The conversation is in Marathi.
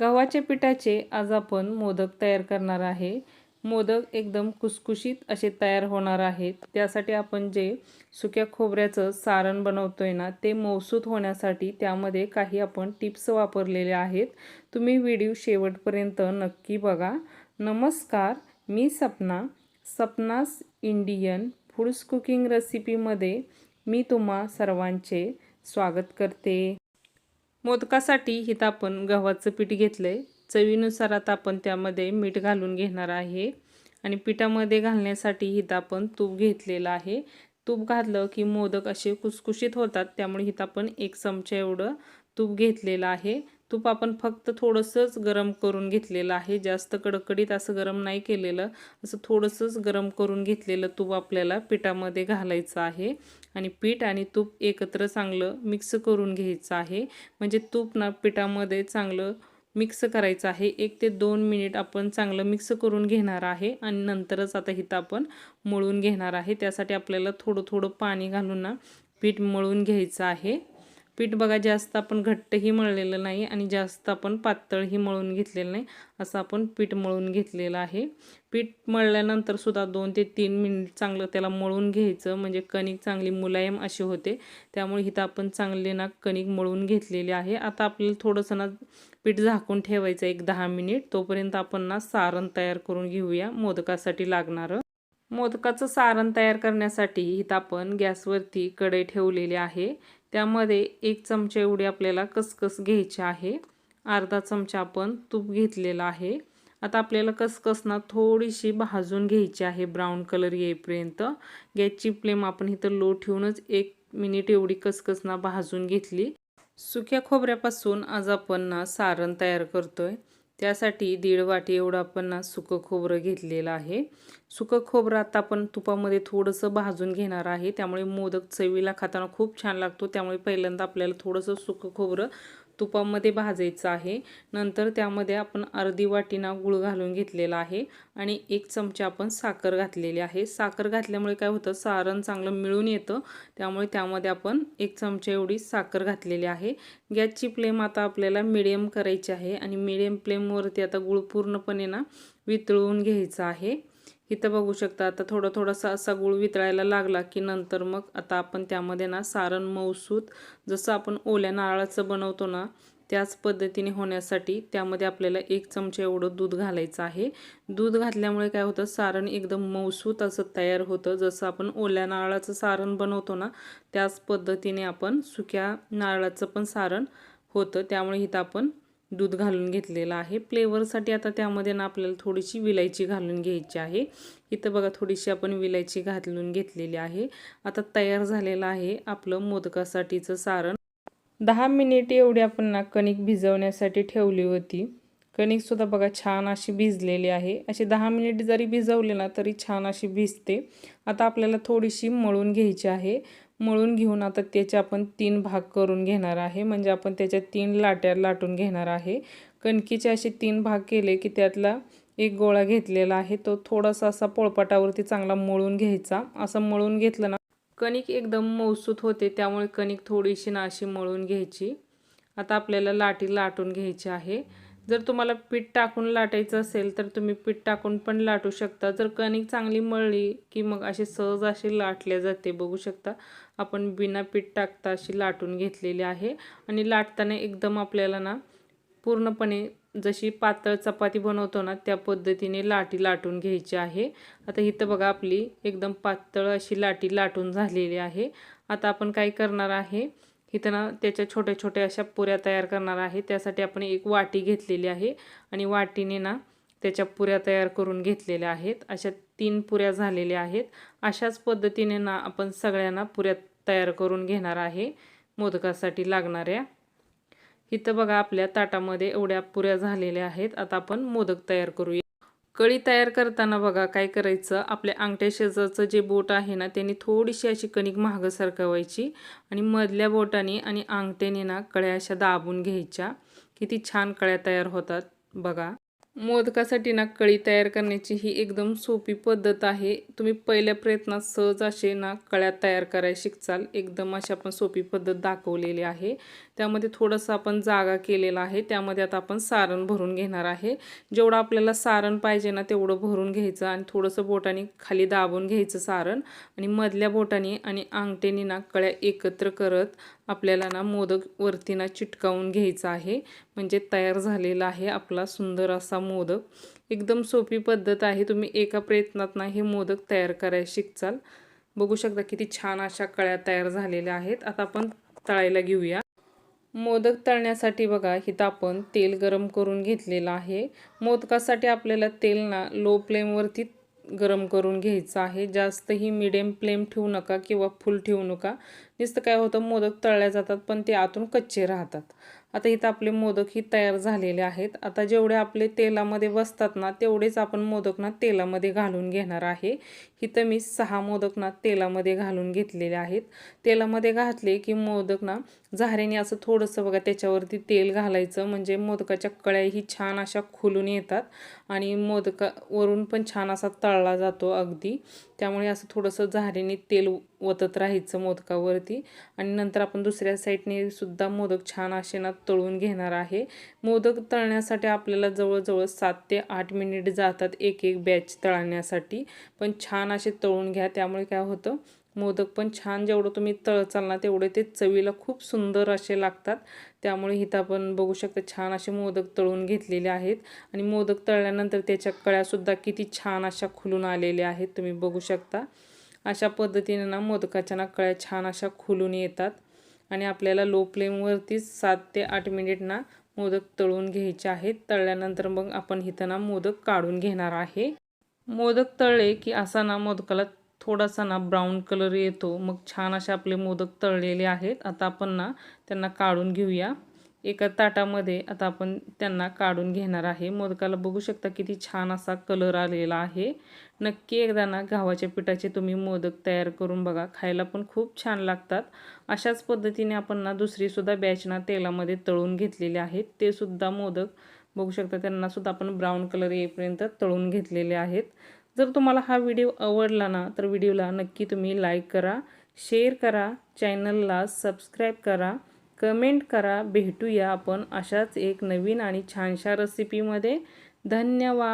गव्हाच्या पिठाचे आज आपण मोदक तयार करणार आहे. मोदक एकदम कुसकुशीत असे तयार होणार आहेत. त्यासाठी आपण जे सुक्या खोबऱ्याचं सारण बनवतो आहे ना ते मौसूत होण्यासाठी त्यामध्ये काही आपण टिप्स वापरलेले आहेत. तुम्ही व्हिडिओ शेवटपर्यंत नक्की बघा. नमस्कार मी Sapna. Sapna's Indian foods cooking रेसिपीमध्ये मी तुम्हा सर्वांचे स्वागत करते. मोदकासाठी इथं आपण गव्हाचं पीठ घेतलं आहे चवीनुसार आता आपण त्यामध्ये मीठ घालून घेणार आहे. आणि पिठामध्ये घालण्यासाठी इथं आपण तूप घेतलेलं आहे. तूप घातलं की मोदक असे कुसकुशीत होतात त्यामुळे इथं आपण एक चमचा एवढं तूप घेतलेलं आहे. तूप आपण फक्त थोडंसंच गरम करून घेतलेलं आहे. जास्त कडकडीत असं गरम नाही केलेलं. असं थोडंसंच गरम करून घेतलेलं तूप आपल्याला पिठामध्ये घालायचं आहे. आणि पीठ आणि तूप एकत्र चांगलं मिक्स करून घ्यायचं आहे. म्हणजे तूप ना पिठामध्ये चांगलं मिक्स करायचं आहे. एक ते दोन मिनिट आपण चांगलं मिक्स करून घेणार आहे. आणि नंतरच आता इथं आपण मळून घेणार आहे. त्यासाठी आपल्याला थोडं थोडं पाणी घालून ना पीठ मळून घ्यायचं आहे. पीठ बघा जास्त आपण घट्टही मळलेलं नाही आणि जास्त आपण पातळही मळून घेतलेलं नाही. असं आपण पीठ मळून घेतलेलं आहे. पीठ मळल्यानंतर सुद्धा दोन ते तीन मिनिट चांगलं त्याला मळून घ्यायचं. म्हणजे कणिक चांगली मुलायम अशी होते. त्यामुळे इथं आपण चांगले ना कणिक मळून घेतलेली आहे. आता आपल्याला थोडंसं ना पीठ झाकून ठेवायचं एक दहा मिनिट. तोपर्यंत आपण ना सारण तयार करून घेऊया. मोदकासाठी लागणारं. मोदकाचं सारण तयार करण्यासाठी इथं आपण गॅसवरती कढई ठेवलेली आहे. त्यामध्ये एक चमचा एवढी आपल्याला कसकस घ्यायची आहे. अर्धा चमचा आपण तूप घेतलेला आहे. आता आपल्याला कसकसना थोडीशी भाजून घ्यायची आहे ब्राऊन कलर येईपर्यंत. गॅसची फ्लेम आपण इथं लो ठेवूनच एक मिनिट एवढी कसकसना भाजून घेतली. सुक्या खोबऱ्यापासून आज आपण ना सारण तयार करतोय. त्यासाठी दीड वाटी एवढं आपण सुकं खोबरं घेतलेलं आहे. सुकं खोबरं आता आपण तुपामध्ये थोडंसं भाजून घेणार आहे. त्यामुळे मोदक चवीला खाताना खूप छान लागतो. त्यामुळे पहिल्यांदा आपल्याला थोडंसं सुकं खोबरं तुपामध्ये भाजायचं आहे. नंतर त्यामध्ये आपण अर्धी वाटीना गूळ घालून घेतलेला आहे आणि एक चमचा आपण साखर घातलेली आहे. साखर घातल्यामुळे काय होतं? सारण चांगलं मिळून येतं. त्यामुळे त्यामध्ये आपण एक चमचा एवढी साखर घातलेली आहे. गॅसची फ्लेम आता आपल्याला मिडियम करायची आहे आणि मिडियम फ्लेमवरती आता गूळ पूर्णपणे ना वितळवून घ्यायचं आहे. इथं बघू शकता आता थोडा थोडासा असा गुळ वितळायला लागला की नंतर मग आता आपण त्यामध्ये ना सारण मौसूत जसं आपण ओल्या नारळाचं बनवतो ना त्याच पद्धतीने होण्यासाठी त्यामध्ये आपल्याला एक चमचा एवढं दूध घालायचं आहे. दूध घातल्यामुळे काय होतं सारण एकदम मौसूत असं तयार होतं. जसं आपण ओल्या नारळाचं सारण बनवतो ना त्याच पद्धतीने आपण सुक्या नारळाचं पण सारण होतं. त्यामुळे इथं आपण दूध घालून घेतलेलं आहे. फ्लेवरसाठी आता त्यामध्ये ना आपल्याला थोडीशी विलायची घालून घ्यायची आहे. इथं बघा थोडीशी आपण विलायची घालून घेतलेली आहे. आता तयार झालेलं आहे आपलं मोदकासाठीचं सारण. दहा मिनिट एवढी आपण ना कणिक भिजवण्यासाठी ठेवली होती. कणिकसुद्धा बघा छान अशी भिजलेली आहे. असे दहा मिनिट जरी भिजवले ना तरी छान अशी भिजते. आता आपल्याला थोडीशी मळून घ्यायची आहे. मळून घेऊन आता त्याचे आपण तीन भाग करून घेणार आहे. म्हणजे आपण त्याच्या तीन लाट्या लाटून घेणार आहे. कणकीचे असे तीन भाग केले की त्यातला एक गोळा घेतलेला आहे. तो थोडासा असा पोळपाटावरती चांगला मळून घ्यायचा. असं मळून घेतलं ना कणिक एकदम मौसूत होते. त्यामुळे कणिक थोडीशी ना अशी मळून घ्यायची. आता आपल्याला लाटी लाटून घ्यायची आहे. जर तुम्हाला पीठ टाकून लाटायचं असेल तर तुम्ही पीठ टाकून पण लाटू शकता. जर कणिक चांगली मळली की मग असे सहज असे लाटले जाते बघू शकता. आपण बिना पीठ टाकता अशी लाटून घेतलेली आहे. आणि लाटताना एकदम आपल्याला ना पूर्णपणे जशी पातळ चपाती बनवतो ना त्या पद्धतीने लाटी लाटून घ्यायची आहे. आता इथं बघा आपली एकदम पातळ अशी लाटी लाटून झालेली आहे. आता आपण काय करणार आहे इथं ना त्याच्या छोट्या छोट्या अशा पुऱ्या तयार करणार आहे. त्यासाठी आपण एक वाटी घेतलेली आहे आणि वाटीने ना त्याच्या पुऱ्या तयार करून घेतलेल्या आहेत. अशा तीन पुऱ्या झालेल्या आहेत. अशाच पद्धतीने ना आपण सगळ्यांना पुऱ्या तयार करून घेणार आहे. मोदकासाठी लागणाऱ्या. इथं बघा आपल्या ताटामध्ये एवढ्या पुऱ्या झालेल्या आहेत. आता आपण मोदक तयार करूया. कळी तयार करताना बघा काय करायचं? आपल्या अंगठ्या शेजारचं जे बोट आहे ना त्यांनी थोडीशी अशी कणिक महाग सरकवायची आणि मधल्या बोटाने आणि अंगठ्याने ना कळ्या अशा दाबून घ्यायच्या. किती छान कळ्या तयार होतात बघा. मोदकासाठी ना कळी तयार करण्याची ही एकदम सोपी पद्धत आहे. तुम्ही पहिल्या प्रयत्नात सहज असे ना कळ्या तयार करायला शिकचाल. एकदम अशी आपण सोपी पद्धत दाखवलेली आहे. त्यामध्ये थोडंसं आपण जागा केलेला आहे. त्यामध्ये आता आपण सारण भरून घेणार आहे. जेवढं आपल्याला सारण पाहिजे ना तेवढं भरून घ्यायचं आणि थोडंसं बोटाने खाली दाबून घ्यायचं सारण आणि मधल्या बोटाने आणि अंगठ्यांनी ना कळ्या एकत्र करत आपल्याला ना मोदक वरती ना चिटकावून घ्यायचा आहे. म्हणजे तयार झालेला आहे आपला सुंदर असा मोदक. एकदम सोपी पद्धत आहे. तुम्ही एका प्रयत्नात ना हे मोदक तयार करायला शिकचाल. बघू शकता किती छान अशा कळ्या तयार झालेल्या आहेत. आता आपण तळायला घेऊया. मोदक तळण्यासाठी बघा इथं आपण तेल गरम करून घेतलेलं आहे. मोदकासाठी आपल्याला तेल ना लो फ्लेमवरती गरम करून घ्यायचं आहे. जास्तही मिडियम फ्लेम ठेवू नका किंवा फुल ठेवू नका. नुसतं काय होतं मोदक तळल्या जातात पण ते आतून कच्चे राहतात. आता इथं आपले मोदक ही तयार झालेले आहेत. आता जेवढे आपले तेलामध्ये बसतात ना तेवढेच आपण मोदक ना तेलामध्ये घालून घेणार आहे. इथं मी सहा मोदक ना तेलामध्ये घालून घेतलेले आहेत. तेलामध्ये घातले की मोदक ना झाऱ्याने असं थोडंसं बघा त्याच्यावरती तेल घालायचं म्हणजे मोदकाच्या कळ्याही छान अशा खुलून येतात आणि मोदका वरून पण छान असा तळला जातो अगदी. त्यामुळे असं थोडंसं झारीने तेल ओतत राहायचं मोदकावरती. आणि नंतर आपण दुसऱ्या साईडने सुद्धा मोदक छान असे ना तळून घेणार आहे. मोदक तळण्यासाठी आपल्याला जवळजवळ सात ते आठ मिनिट जातात एक एक बॅच तळण्यासाठी. पण छान असे तळून घ्या. त्यामुळे काय होतं मोदक पण छान जेवढं तुम्ही तळचाल ना तेवढे ते चवीला खूप सुंदर असे लागतात. त्यामुळे इथं आपण बघू शकता छान असे मोदक तळून घेतलेले आहेत. आणि मोदक तळल्यानंतर त्याच्या कळ्यासुद्धा किती छान अशा खुलून आलेल्या आहेत तुम्ही बघू शकता. अशा पद्धतीने ना मोदकाच्या ना कळ्या छान अशा खुलून येतात. आणि आपल्याला लो फ्लेमवरतीच सात ते आठ मिनिट ना मोदक तळून घ्यायचे आहेत. तळल्यानंतर मग आपण इथं ना मोदक काढून घेणार आहे. मोदक तळले की असा ना मोदकाला थोडासा ना ब्राऊन कलर येतो. मग छान असे आपले मोदक तळलेले आहेत. आता आपण ना त्यांना काढून घेऊया. एका ताटामध्ये आता आपण त्यांना काढून घेणार आहे. मोदकाला बघू शकता किती छान असा कलर आलेला आहे. नक्की एकदा ना गव्हाच्या पिठाचे तुम्ही मोदक तयार करून बघा. खायला पण खूप छान लागतात. अशाच पद्धतीने आपण ना दुसरीसुद्धा बॅच ना तेलामध्ये तळून घेतलेले आहेत. ते सुद्धा मोदक बघू शकता त्यांनासुद्धा आपण ब्राऊन कलर येईपर्यंत तळून घेतलेले आहेत. जर तुम्हाला हा व्हिडिओ आवडला ना तर व्हिडिओला नक्की तुम्ही लाईक करा शेअर करा चॅनलला सबस्क्राईब करा कमेंट करा. भेटूया आपण अशाच एक नवीन आणि छानशा रेसिपीमध्ये धन्यवाद.